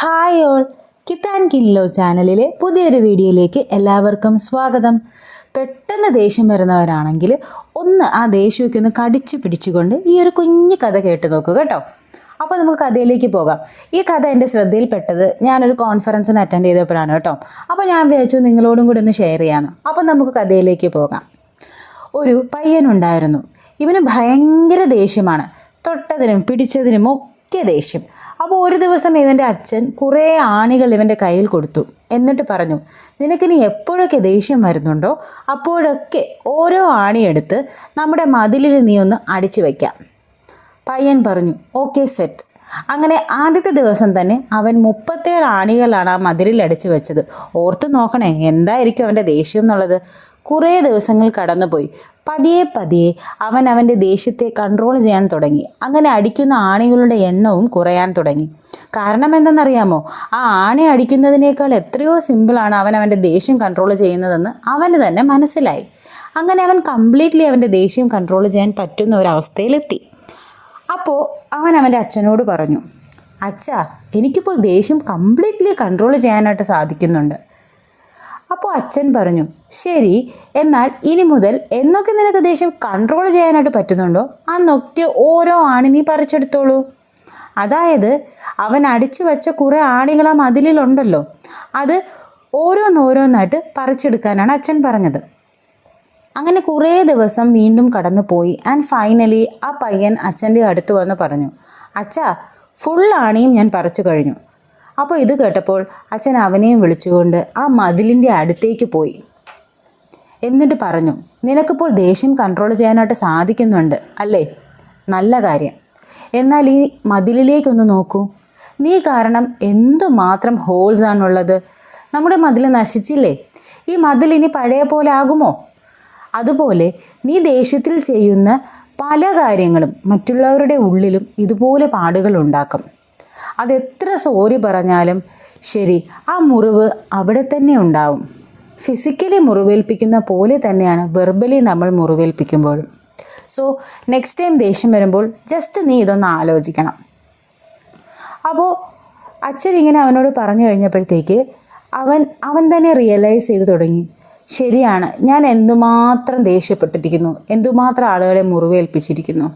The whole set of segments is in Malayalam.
ഹായ് ഓൾ കിത്താൻ കില്ലോ ചാനലിലെ പുതിയൊരു വീഡിയോയിലേക്ക് എല്ലാവർക്കും സ്വാഗതം. പെട്ടെന്ന് ദേഷ്യം വരുന്നവരാണെങ്കിൽ ഒന്ന് ആ ദേഷ്യമൊക്കെ ഒന്ന് കടിച്ചു പിടിച്ചുകൊണ്ട് ഈ ഒരു കുഞ്ഞു കഥ കേട്ട് നോക്കുക കേട്ടോ. അപ്പോൾ നമുക്ക് കഥയിലേക്ക് പോകാം. ഈ കഥ എന്റെ ശ്രദ്ധയിൽപ്പെട്ടത് ഞാനൊരു കോൺഫറൻസിന് അറ്റൻഡ് ചെയ്തപ്പോഴാണ് കേട്ടോ. അപ്പോൾ ഞാൻ വിചാരിച്ചു നിങ്ങളോടും കൂടി ഒന്ന് ഷെയർ ചെയ്യാമെന്ന് അപ്പോൾ നമുക്ക് കഥയിലേക്ക് പോകാം. ഒരു പയ്യനുണ്ടായിരുന്നു ഇവന് ഭയങ്കര ദേഷ്യമാണ്. തൊട്ടതിനും പിടിച്ചതിനും ഒക്കെ ദേഷ്യം. അപ്പോൾ ഒരു ദിവസം ഇവന്റെ അച്ഛൻ കുറേ ആണികൾ ഇവന്റെ കയ്യിൽ കൊടുത്തു. എന്നിട്ട് പറഞ്ഞു നിനക്കിനി എപ്പോഴൊക്കെ ദേഷ്യം വരുന്നുണ്ടോ അപ്പോഴൊക്കെ ഓരോ ആണിയെടുത്ത് നമ്മുടെ മതിലിൽ നീ ഒന്ന് അടിച്ചു വയ്ക്കാം പയ്യൻ പറഞ്ഞു ഓക്കെ സെറ്റ്. അങ്ങനെ ആദ്യത്തെ ദിവസം തന്നെ അവൻ മുപ്പത്തേഴ് ആണികളാണ് ആ മതിലിൽ അടിച്ചു വെച്ചത്. ഓർത്ത് നോക്കണേ എന്തായിരിക്കും അവന്റെ ദേഷ്യം എന്നുള്ളത്? കുറേ ദിവസങ്ങൾ കടന്നുപോയി. പതിയെ പതിയെ അവൻ അവന്റെ ദേഷ്യത്തെ കൺട്രോൾ ചെയ്യാൻ തുടങ്ങി. അങ്ങനെ അടിക്കുന്ന ആണികളുടെ എണ്ണവും കുറയാൻ തുടങ്ങി. കാരണം എന്തെന്നറിയാമോ? ആ ആണി അടിക്കുന്നതിനേക്കാൾ എത്രയോ സിമ്പിളാണ് അവൻ അവന്റെ ദേഷ്യം കൺട്രോൾ ചെയ്യുന്നതെന്ന് അവന് തന്നെ മനസ്സിലായി. അങ്ങനെ അവൻ കംപ്ലീറ്റ്ലി അവന്റെ ദേഷ്യം കൺട്രോൾ ചെയ്യാൻ പറ്റുന്ന ഒരവസ്ഥയിലെത്തി. അപ്പോൾ അവൻ അവന്റെ അച്ഛനോട് പറഞ്ഞു അച്ഛാ എനിക്കിപ്പോൾ ദേഷ്യം കംപ്ലീറ്റ്ലി കൺട്രോൾ ചെയ്യാനായിട്ട് സാധിക്കുന്നുണ്ട്. അപ്പോൾ അച്ഛൻ പറഞ്ഞു ശരി എന്നാൽ ഇനി മുതൽ എന്നൊക്കെ നിനക്ക് ദേഷ്യം കൺട്രോൾ ചെയ്യാനായിട്ട് പറ്റുന്നുണ്ടോ? അന്നൊക്കെ ഓരോ ആണി നീ പറിച്ചെടുത്തോളൂ. അതായത് അവൻ അടിച്ചു വച്ച കുറേ ആണികൾ ആ മതിലിലുണ്ടല്ലോ അത് ഓരോന്നോരോന്നായിട്ട് പറിച്ചെടുക്കാനാണ് അച്ഛൻ പറഞ്ഞത്. അങ്ങനെ കുറേ ദിവസം വീണ്ടും കടന്നു പോയി ആൻഡ് ഫൈനലി ആ പയ്യൻ അച്ഛന്റെ അടുത്ത് വന്ന് പറഞ്ഞു അച്ഛാ ഫുൾ ആണിയും ഞാൻ പറിച്ചു കഴിഞ്ഞു. അപ്പോൾ ഇത് കേട്ടപ്പോൾ അച്ഛൻ അവനെയും വിളിച്ചുകൊണ്ട് ആ മതിലിന്റെ അടുത്തേക്ക് പോയി. എന്നിട്ട് പറഞ്ഞു നിനക്കിപ്പോൾ ദേഷ്യം കൺട്രോൾ ചെയ്യാനായിട്ട് സാധിക്കുന്നുണ്ട് അല്ലേ? നല്ല കാര്യം. എന്നാൽ ഈ മതിലിലേക്കൊന്ന് നോക്കൂ. നീ കാരണം എന്തുമാത്രം ഹോൾസ് ആണുള്ളത്? നമ്മുടെ മതിൽ നശിച്ചില്ലേ? ഈ മതിൽ ഇനി പഴയ പോലെ ആകുമോ? അതുപോലെ നീ ദേഷ്യത്തിൽ ചെയ്യുന്ന പല കാര്യങ്ങളും മറ്റുള്ളവരുടെ ഉള്ളിലും ഇതുപോലെ പാടുകൾ ഉണ്ടാക്കും. അതെത്ര സോറി പറഞ്ഞാലും ശരി ആ മുറിവ് അവിടെ തന്നെ ഉണ്ടാവും. ഫിസിക്കലി മുറിവേൽപ്പിക്കുന്ന പോലെ തന്നെയാണ് വെർബലി നമ്മൾ മുറിവേൽപ്പിക്കുമ്പോഴും. സോ നെക്സ്റ്റ് ടൈം ദേഷ്യം വരുമ്പോൾ ജസ്റ്റ് നീ ഇതൊന്ന് ആലോചിക്കണം. അപ്പോൾ അച്ഛൻ ഇങ്ങനെ അവനോട് പറഞ്ഞു കഴിഞ്ഞപ്പോഴത്തേക്ക് അവൻ അവൻ തന്നെ റിയലൈസ് ചെയ്തു തുടങ്ങി. ശരിയാണ് ഞാൻ എന്തുമാത്രം ദേഷ്യപ്പെട്ടിരിക്കുന്നു എന്തുമാത്രം ആളുകളെ മുറിവേൽപ്പിച്ചിരിക്കുന്നു.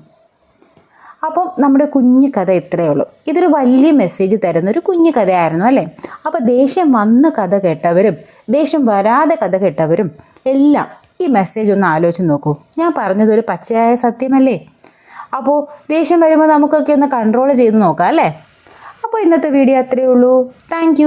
അപ്പം നമ്മുടെ കുഞ്ഞു കഥ ഇത്രയേ ഉള്ളൂ. ഇതൊരു വലിയ മെസ്സേജ് തരുന്ന ഒരു കുഞ്ഞു കഥയായിരുന്നു അല്ലേ? അപ്പോൾ ദേഷ്യം വന്ന കഥ കേട്ടവരും ദേഷ്യം വരാതെ കഥ കേട്ടവരും എല്ലാം ഈ മെസ്സേജ് ഒന്ന് ആലോചിച്ച് നോക്കൂ. ഞാൻ പറഞ്ഞത് ഒരു പച്ചയായ സത്യമല്ലേ? അപ്പോൾ ദേഷ്യം വരുമ്പോൾ നമുക്കൊക്കെ ഒന്ന് കൺട്രോൾ ചെയ്ത് നോക്കാം അല്ലേ? അപ്പോൾ ഇന്നത്തെ വീഡിയോ അത്രയേ ഉള്ളൂ. താങ്ക്